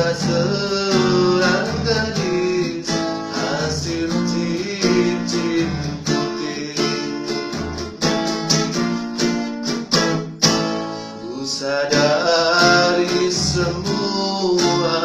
bagaikan gadis hasil cincin putih. Ku sadari semua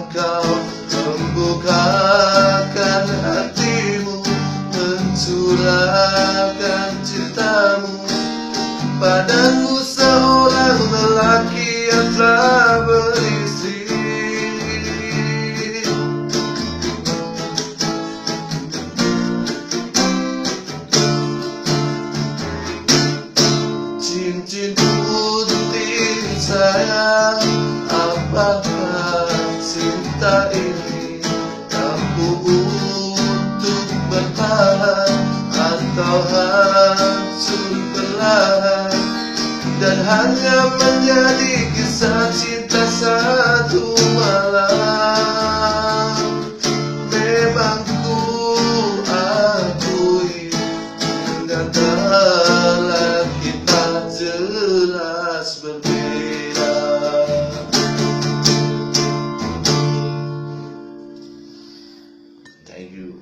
Mencurahkan cintamu Padaku seorang lelaki yang telah beristri Cincin putih sayang hanya menjadi kisah cinta satu malam. Memang ku akui Ternyata kita jelas berbeda. Thank you.